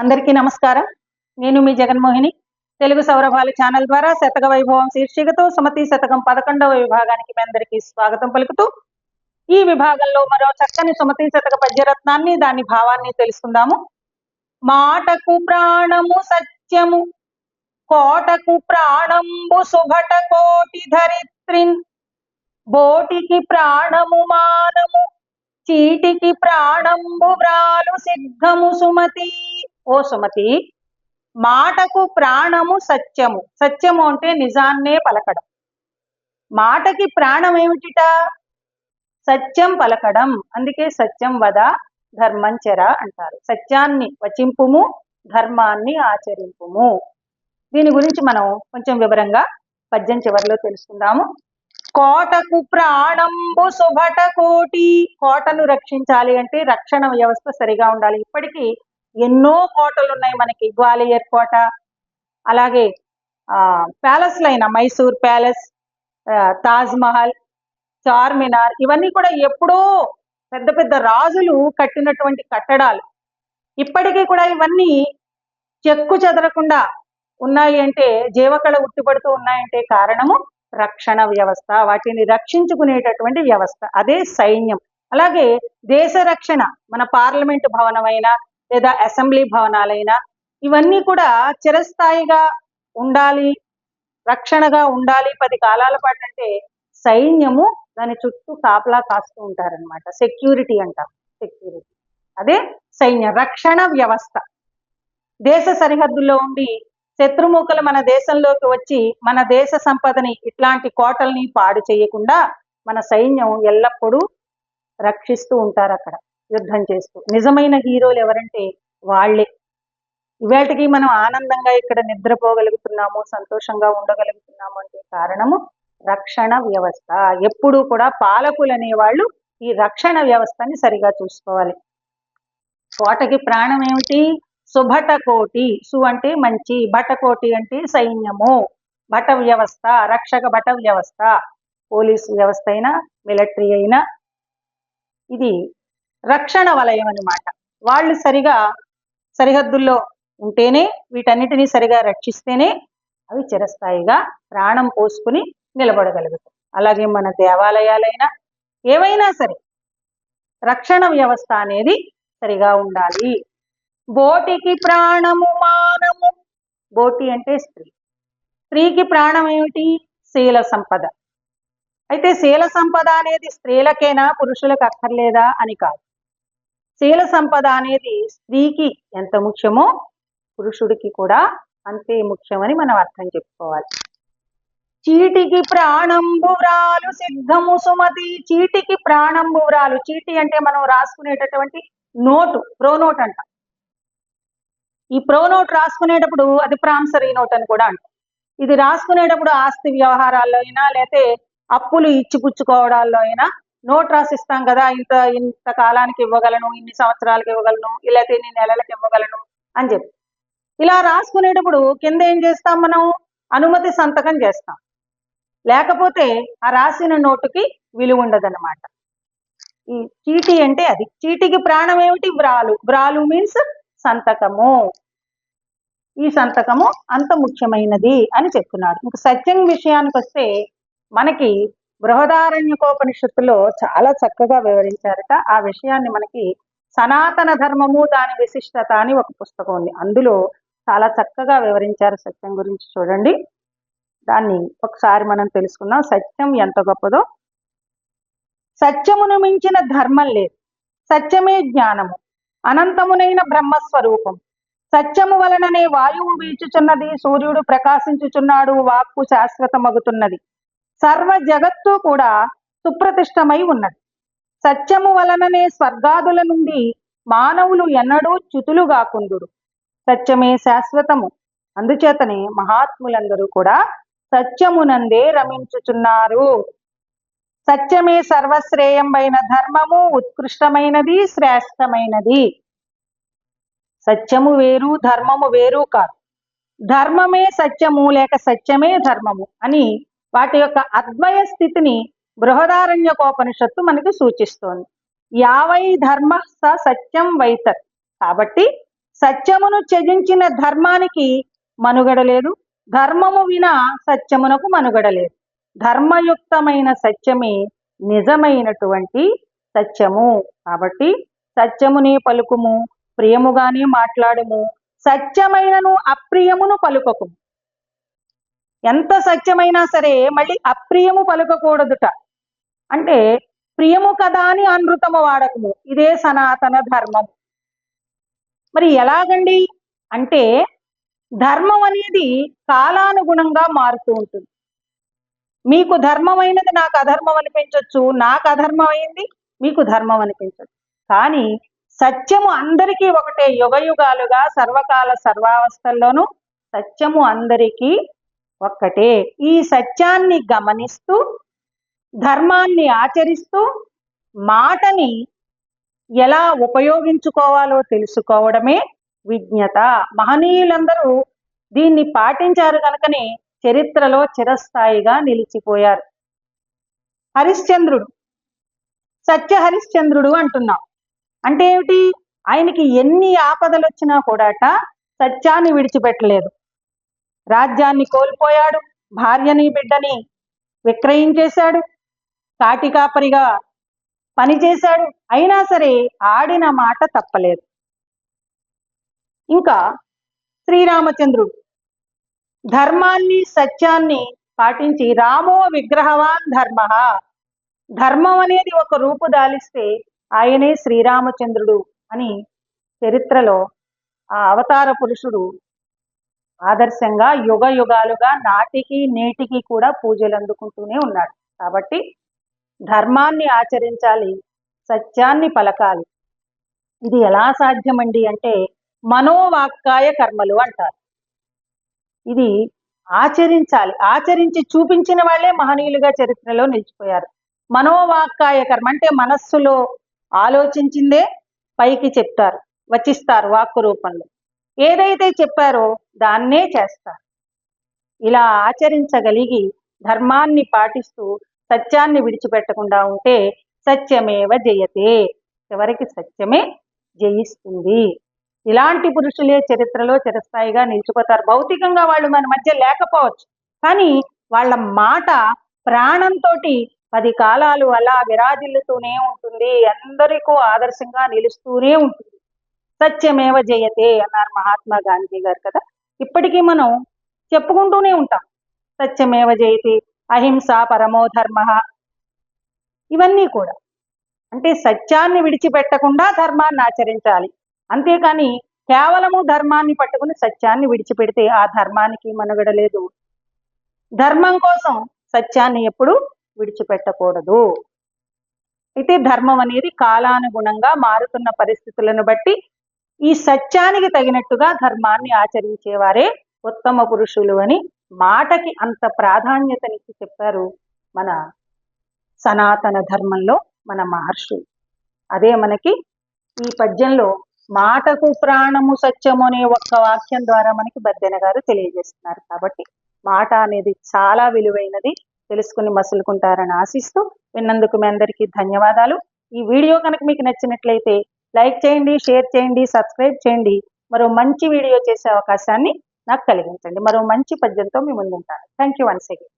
అందరికీ నమస్కారం. నేను మీ జగన్మోహిని. తెలుగు సౌరభాలు ఛానల్ ద్వారా శతక వైభవం శీర్షికతో సుమతి శతకం పదకొండవ విభాగానికి మీ అందరికీ స్వాగతం పలుకుతూ ఈ విభాగంలో మరో చక్కని సుమతి శతక పద్యరత్నాన్ని దాని భావాన్ని తెలుసుకుందాము. మాటకు ప్రాణము సత్యము కోటకు ప్రాణంబు సుభట కోటి ధరిత్రిన్ బోటికి ప్రాణము మానము చీటికి ప్రాణంబు వ్రాలు సిద్ధము సుమతి. ఓ సుమతి మాటకు ప్రాణము సత్యము. సత్యము అంటే నిజాన్నే పలకడం. మాటకి ప్రాణం ఏమిటిట? సత్యం పలకడం. అందుకే సత్యం వద ధర్మం చెర అంటారు. సత్యాన్ని వచింపుము ధర్మాన్ని ఆచరింపుము. దీని గురించి మనం కొంచెం వివరంగా పద్యం చివరిలో తెలుసుకుందాము. కోటకు ప్రాణంబు సుభట కోటి కోటను రక్షించాలి అంటే రక్షణ వ్యవస్థ సరిగా ఉండాలి. ఇప్పటికీ ఎన్నో కోటలు ఉన్నాయి మనకి. గ్వాలియర్ కోట అలాగే ఆ ప్యాలెస్లు అయిన మైసూర్ ప్యాలెస్ తాజ్ మహల్ చార్మినార్ ఇవన్నీ కూడా ఎప్పుడో పెద్ద పెద్ద రాజులు కట్టినటువంటి కట్టడాలు. ఇప్పటికీ కూడా ఇవన్నీ చెక్కు చెదరకుండా ఉన్నాయి అంటే జీవకళ ఉట్టిపడుతూ ఉన్నాయంటే కారణము రక్షణ వ్యవస్థ. వాటిని రక్షించుకునేటటువంటి వ్యవస్థ. అదే సైన్యం. అలాగే దేశ రక్షణ. మన పార్లమెంటు భవనమైనా లేదా అసెంబ్లీ భవనాలైనా ఇవన్నీ కూడా చిరస్థాయిగా ఉండాలి రక్షణగా ఉండాలి. పది కాలాల పాటు అంటే సైన్యము దాని చుట్టూ కాపలా కాస్తూ ఉంటారనమాట సెక్యూరిటీ అంటాం సెక్యూరిటీ. అదే సైన్య రక్షణ వ్యవస్థ. దేశ సరిహద్దుల్లో ఉండి శత్రుముఖలు మన దేశంలోకి వచ్చి మన దేశ సంపదని ఇట్లాంటి కోటల్ని పాడు చేయకుండా మన సైన్యం ఎల్లప్పుడూ రక్షిస్తూ ఉంటారు అక్కడ యుద్ధం చేస్తూ. నిజమైన హీరోలు ఎవరంటే వాళ్ళే. ఇవాటికి మనం ఆనందంగా ఇక్కడ నిద్రపోగలుగుతున్నాము సంతోషంగా ఉండగలుగుతున్నాము అంటే కారణము రక్షణ వ్యవస్థ. ఎప్పుడూ కూడా పాలకులు అనేవాళ్ళు ఈ రక్షణ వ్యవస్థని సరిగా చూసుకోవాలి. కోటకి ప్రాణం ఏమిటి? సుభట కోటి. సు అంటే మంచి భట కోటి అంటే సైన్యము. భట వ్యవస్థ రక్షక భట వ్యవస్థ. పోలీసు వ్యవస్థ అయినా మిలిటరీ అయినా ఇది రక్షణ వలయం అన్నమాట. వాళ్ళు సరిగా సరిహద్దుల్లో ఉంటేనే వీటన్నిటినీ సరిగా రక్షిస్తేనే అవి చిరస్థాయిగా ప్రాణం పోసుకుని నిలబడగలుగుతాయి. అలాగే మన దేవాలయాలైనా ఏవైనా సరే రక్షణ వ్యవస్థ అనేది సరిగా ఉండాలి. బోటికి ప్రాణము మానము. బోటి అంటే స్త్రీ. స్త్రీకి ప్రాణం ఏమిటి? శీల సంపద. అయితే శీల సంపద అనేది స్త్రీలకేనా? పురుషులకు అక్కర్లేదా? అని కాదు. శీల సంపద అనేది స్త్రీకి ఎంత ముఖ్యమో పురుషుడికి కూడా అంతే ముఖ్యమని మనం అర్థం చెప్పుకోవాలి. చీటికి ప్రాణంబురాలు సిద్ధము సుమతి. చీటికి ప్రాణంబురాలు. చీటి అంటే మనం రాసుకునేటటువంటి నోటు ప్రో నోట్ అంట. ఈ ప్రో నోట్ రాసుకునేటప్పుడు అది ప్రాంసరీ నోట్ అని కూడా అంటాం. ఇది రాసుకునేటప్పుడు ఆస్తి వ్యవహారాల్లో అయినా లేతే అప్పులు ఇచ్చిపుచ్చుకోవడాల్లో అయినా నోట్ రాసిస్తాం కదా ఇంత ఇంత కాలానికి ఇవ్వగలను ఇన్ని సంవత్సరాలకు ఇవ్వగలను లేకపోతే ఇన్ని నెలలకు ఇవ్వగలను అని చెప్పి. ఇలా రాసుకునేటప్పుడు కింద ఏం చేస్తాం మనం? అనుమతి సంతకం చేస్తాం. లేకపోతే ఆ రాసిన నోటుకి విలువ ఉండదన్నమాట. ఈ చీటీ అంటే అది. చీటికి ప్రాణం ఏమిటి? వ్రాలు. బ్రాలు మీన్స్ సంతకము. ఈ సంతకము అంత ముఖ్యమైనది అని చెప్తున్నాడు. ఇంక సత్యం విషయానికి వస్తే మనకి బృహదారణ్యకోపనిషత్తులో చాలా చక్కగా వివరించారట. ఆ విషయాన్ని మనకి సనాతన ధర్మము దాని విశిష్టత అని ఒక పుస్తకం ఉంది. అందులో చాలా చక్కగా వివరించారు సత్యం గురించి చూడండి. దాన్ని ఒకసారి మనం తెలుసుకుందాం. సత్యం ఎంత గొప్పదో. సత్యమును మించిన ధర్మం లేదు. సత్యమే జ్ఞానము. అనంతమునైన బ్రహ్మస్వరూపం. సత్యము వలననే వాయువు వీచుచున్నది సూర్యుడు ప్రకాశించుచున్నాడు వాక్కు శాశ్వతమగుతున్నది. సర్వ జగత్తు కూడా సుప్రతిష్టమై ఉన్నది. సత్యము వలననే స్వర్గాదుల నుండి మానవులు ఎన్నడూ చ్యుతులు కాకుందురు సత్యమే శాశ్వతము. అందుచేతనే మహాత్ములందరూ కూడా సత్యమునందే రమించుచున్నారు. సత్యమే సర్వశ్రేయమైన ధర్మము ఉత్కృష్టమైనది శ్రేష్టమైనది. సత్యము వేరు ధర్మము వేరు కాదు. ధర్మమే సత్యము లేక సత్యమే ధర్మము అని వాటి యొక్క అద్వయ స్థితిని బృహదారణ్యకోపనిషత్తు మనకి సూచిస్తోంది. యావై ధర్మ స సత్యం వైతత్. కాబట్టి సత్యమును త్యజించిన ధర్మానికి మనుగడ లేదు. ధర్మము విన సత్యమునకు మనుగడ లేదు. ధర్మయుక్తమైన సత్యమే నిజమైనటువంటి సత్యము. కాబట్టి సత్యమునే పలుకుము ప్రియముగానే మాట్లాడము సత్యమైనను అప్రియమును పలుకకుము. ఎంత సత్యమైనా సరే మళ్ళీ అప్రియము పలుకకూడదుట. అంటే ప్రియము కదా అని అనృతము వాడకము. ఇదే సనాతన ధర్మం. మరి ఎలాగండి? అంటే ధర్మం అనేది కాలానుగుణంగా మారుతూ ఉంటుంది. మీకు ధర్మమైనది నాకు అధర్మం అనిపించవచ్చు నాకు అధర్మమైంది మీకు ధర్మం అనిపించవచ్చు కానీ సత్యము అందరికీ ఒకటే యుగయుగాలుగా సర్వకాల సర్వావస్థల్లోనూ సత్యము అందరికీ ఒక్కటే. ఈ సత్యాన్ని గమనిస్తూ ధర్మాన్ని ఆచరిస్తూ మాటని ఎలా ఉపయోగించుకోవాలో తెలుసుకోవడమే విజ్ఞత. మహనీయులందరూ దీన్ని పాటించారు కనుకనే చరిత్రలో చిరస్థాయిగా నిలిచిపోయారు. హరిశ్చంద్రుడు సత్య హరిశ్చంద్రుడు అంటున్నాం. అంటే ఏమిటి? ఆయనకి ఎన్ని ఆపదలు వచ్చినా కూడాట సత్యాన్ని విడిచిపెట్టలేదు. రాజ్యాన్ని కోల్పోయాడు. భార్యని బిడ్డని విక్రయించేశాడు. కాటికాపరిగా పనిచేశాడు అయినా సరే ఆడిన మాట తప్పలేదు. ఇంకా శ్రీరామచంద్రుడు ధర్మాన్ని సత్యాన్ని పాటించి రామో విగ్రహవాన్ ధర్మ. ధర్మం అనేది ఒక రూపు దాలిస్తే ఆయనే శ్రీరామచంద్రుడు అని చరిత్రలో ఆ అవతార పురుషుడు ఆదర్శంగా యుగ యుగాలుగా నాటికి నేటికి కూడా పూజలు అందుకుంటూనే ఉన్నాడు. కాబట్టి ధర్మాన్ని ఆచరించాలి సత్యాన్ని పలకాలి. ఇది ఎలా సాధ్యమండి అంటే మనోవాక్కాయ కర్మలు అంటారు. ఇది ఆచరించాలి. ఆచరించి చూపించిన వాళ్ళే మహనీయులుగా చరిత్రలో నిలిచిపోయారు. మనోవాక్కాయ కర్మ అంటే మనస్సులో ఆలోచించిందే పైకి చెప్తారు వచిస్తారు వాక్కు రూపంలో ఏదైతే చెప్పారో దాన్నే చేస్తారు. ఇలా ఆచరించగలిగి ధర్మాన్ని పాటిస్తూ సత్యాన్ని విడిచిపెట్టకుండా ఉంటే సత్యమేవ జయతే. చివరికి సత్యమే జయిస్తుంది. ఇలాంటి పురుషులే చరిత్రలో చిరస్థాయిగా నిలిచిపోతారు. భౌతికంగా వాళ్ళు మన మధ్య లేకపోవచ్చు. కానీ వాళ్ళ మాట ప్రాణంతో పది కాలాలు అలా విరాజిల్లుతూనే ఉంటుంది. అందరికీ ఆదర్శంగా నిలుస్తూనే ఉంటుంది. సత్యమేవ జయతే అన్నారు మహాత్మా గాంధీ గారు కదా. ఇప్పటికీ మనం చెప్పుకుంటూనే ఉంటాం. సత్యమేవ జయతే అహింస పరమో ధర్మ. ఇవన్నీ కూడా. అంటే సత్యాన్ని విడిచిపెట్టకుండా ధర్మాన్ని ఆచరించాలి. అంతేకాని కేవలము ధర్మాన్ని పట్టుకుని సత్యాన్ని విడిచిపెడితే ఆ ధర్మానికి మనుగడ లేదు. ధర్మం కోసం సత్యాన్ని ఎప్పుడు విడిచిపెట్టకూడదు. అయితే ధర్మం అనేది కాలానుగుణంగా మారుతున్న పరిస్థితులను బట్టి ఈ సత్యానికి తగినట్టుగా ధర్మాన్ని ఆచరించేవారే ఉత్తమ పురుషులు అని మాటకి అంత ప్రాధాన్యతనిచ్చి చెప్పారు మన సనాతన ధర్మంలో మన మహర్షులు అదే మనకి ఈ పద్యంలో మాటకు ప్రాణము సత్యము అనే ఒక్క వాక్యం ద్వారా మనకి బద్దెన గారు తెలియజేస్తున్నారు. కాబట్టి మాట అనేది చాలా విలువైనది. తెలుసుకుని మసులుకుంటారని ఆశిస్తూ విన్నందుకు మీ అందరికీ ధన్యవాదాలు. ఈ వీడియో కనుక మీకు నచ్చినట్లయితే లైక్ చేయండి షేర్ చేయండి సబ్స్క్రైబ్ చేయండి. మరో మంచి వీడియో చేసే అవకాశాన్ని నాకు కలిగించండి. మరో మంచి పద్యంతో మీ ముందుంటాను. Thank you once again